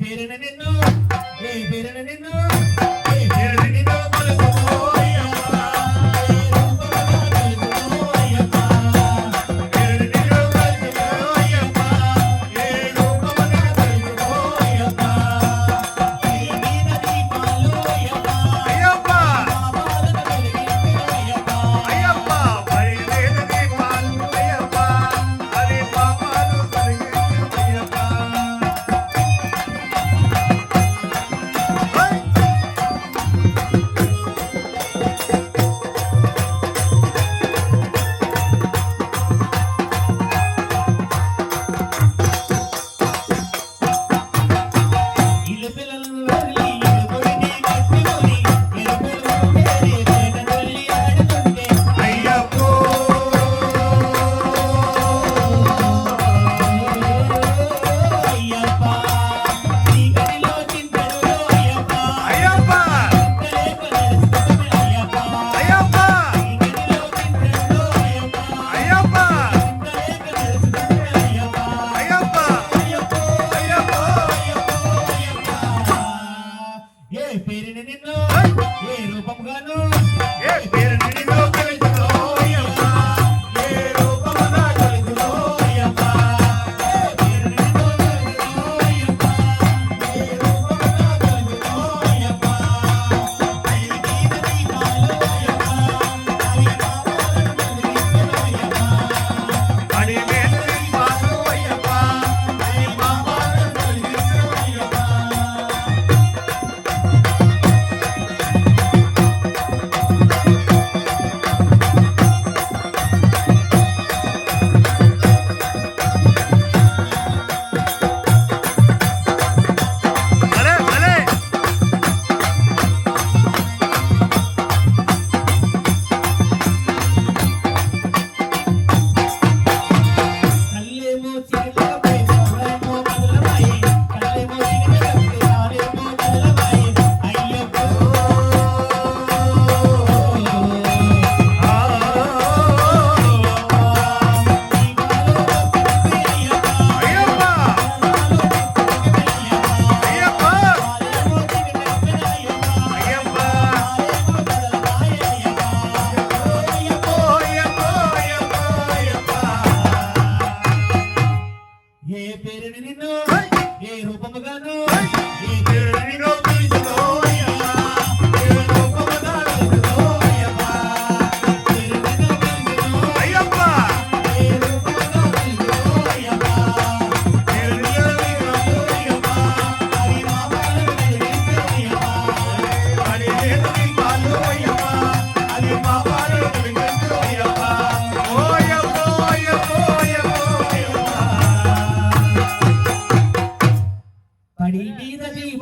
పేరిన నిన్ను ఏ పేరిన నిన్ను. ఏ పేరుని నిన్ను ఏ రూపముగాను? ఏ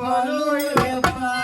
Hallelujah.